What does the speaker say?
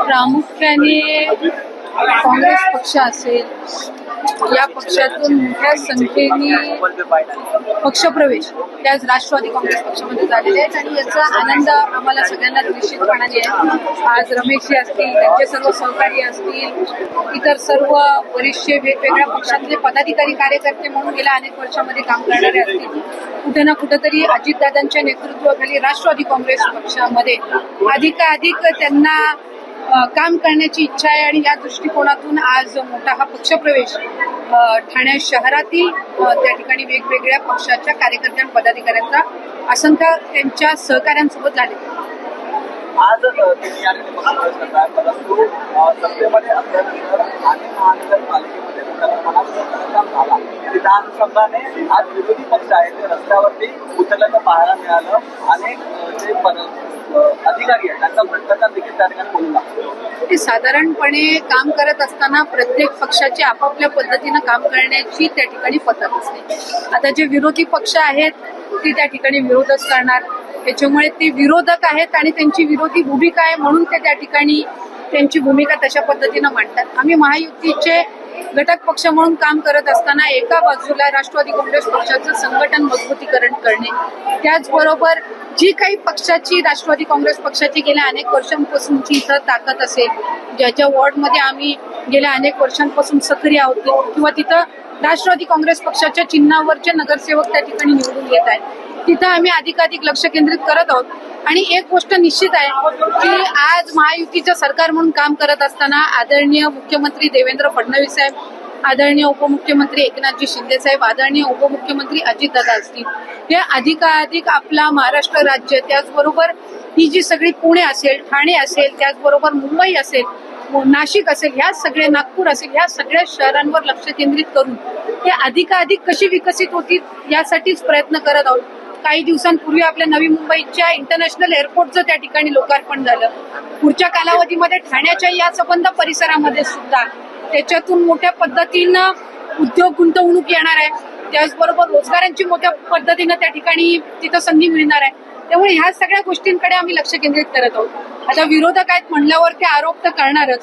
प्रामुख्याने काँग्रेस पक्ष असेल या पक्षातून मोठ्या संख्येने पक्षप्रवेश त्याच राष्ट्रवादी काँग्रेस पक्षामध्ये झालेले आहेत. आणि याचा आनंद आम्हाला सगळ्यांना निश्चितपणाने आहे. आज रमेशजी असतील त्यांचे सर्व सहकारी असतील इतर सर्व बरेचसे वेगवेगळ्या पक्षातले पदाधिकारी कार्यकर्ते म्हणून गेल्या अनेक वर्षामध्ये काम करणारे असतील. कुठे ना कुठेतरी अजितदादांच्या नेतृत्वाखाली राष्ट्रवादी काँग्रेस पक्षामध्ये अधिकाधिक त्यांना काम करण्याची इच्छा आहे आणि या दृष्टिकोनातून आज मोठा हा पक्षप्रवेश ठाणे शहरातील त्या ठिकाणी वेगवेगळ्या पक्षाच्या कार्यकर्त्या आणि पदाधिकाऱ्यांचा असंख्य त्यांच्या सहकाऱ्यांसोबत झाले. आज सत्तेमध्ये असल्यानंतर आणि महानगरपालिकेमध्ये झाला. त्या अनुषंगाने आज विरोधी पक्ष आहे ते रस्त्यावरती उतरल्याचं पाहायला मिळालं. अनेक जे अधिकारी आहेत त्यांचा भ्रष्टाचार देखील त्या ठिकाणी बोलू की ते साधारणपणे काम करत असताना प्रत्येक पक्षाची आपापल्या पद्धतीनं काम करण्याची त्या ठिकाणी पद्धत असते. आता जे विरोधी पक्ष आहेत ते त्या ठिकाणी विरोधच करणार. त्याच्यामुळे ते विरोधक आहेत आणि त्यांची विरोधी भूमिका आहे म्हणून ते त्या ठिकाणी त्यांची भूमिका तशा पद्धतीनं मांडतात. आम्ही महायुतीचे घटक पक्ष म्हणून काम करत असताना एका बाजूला राष्ट्रवादी काँग्रेस पक्षाचं संघटन मजबूतीकरण करणे. त्याचबरोबर जी काही पक्षाची राष्ट्रवादी काँग्रेस पक्षाची गेल्या अनेक वर्षांपासूनची इथं ताकद असेल ज्याच्या वॉर्डमध्ये आम्ही गेल्या अनेक वर्षांपासून सक्रिय आहोत किंवा तिथं राष्ट्रवादी काँग्रेस पक्षाच्या चिन्हावरचे नगरसेवक त्या ठिकाणी निवडून येत आहेत. तिथं आम्ही अधिकाधिक लक्ष केंद्रित करत आहोत. आणि एक गोष्ट निश्चित आहे की आज महायुतीचं सरकार म्हणून काम करत असताना आदरणीय मुख्यमंत्री देवेंद्र फडणवीस साहेब आदरणीय उपमुख्यमंत्री एकनाथजी शिंदे साहेब आदरणीय उपमुख्यमंत्री अजितदादा असतील हे अधिकाधिक आपला महाराष्ट्र राज्य त्याचबरोबर ही जी सगळी पुणे असेल ठाणे असेल त्याचबरोबर मुंबई असेल नाशिक असेल ह्या सगळ्या नागपूर असेल ह्या सगळ्या शहरांवर लक्ष केंद्रित करून ते अधिकाधिक कशी विकसित होतील यासाठीच प्रयत्न करत आहोत. काही दिवसांपूर्वी आपल्या नवी मुंबईच्या इंटरनॅशनल एअरपोर्टचं त्या ठिकाणी लोकार्पण झालं. पुढच्या कालावधीमध्ये ठाण्याच्या या संबंध परिसरामध्ये सुद्धा. त्याच्यातून मोठ्या पद्धतीनं उद्योग गुंतवणूक येणार आहे. त्याचबरोबर रोजगारांची मोठ्या पद्धतीनं त्या ठिकाणी तिथं संधी मिळणार आहे. त्यामुळे ह्या सगळ्या गोष्टींकडे आम्ही लक्ष केंद्रित करत आहोत. आता विरोधक आहेत म्हणल्यावर ते आरोप तर करणारच.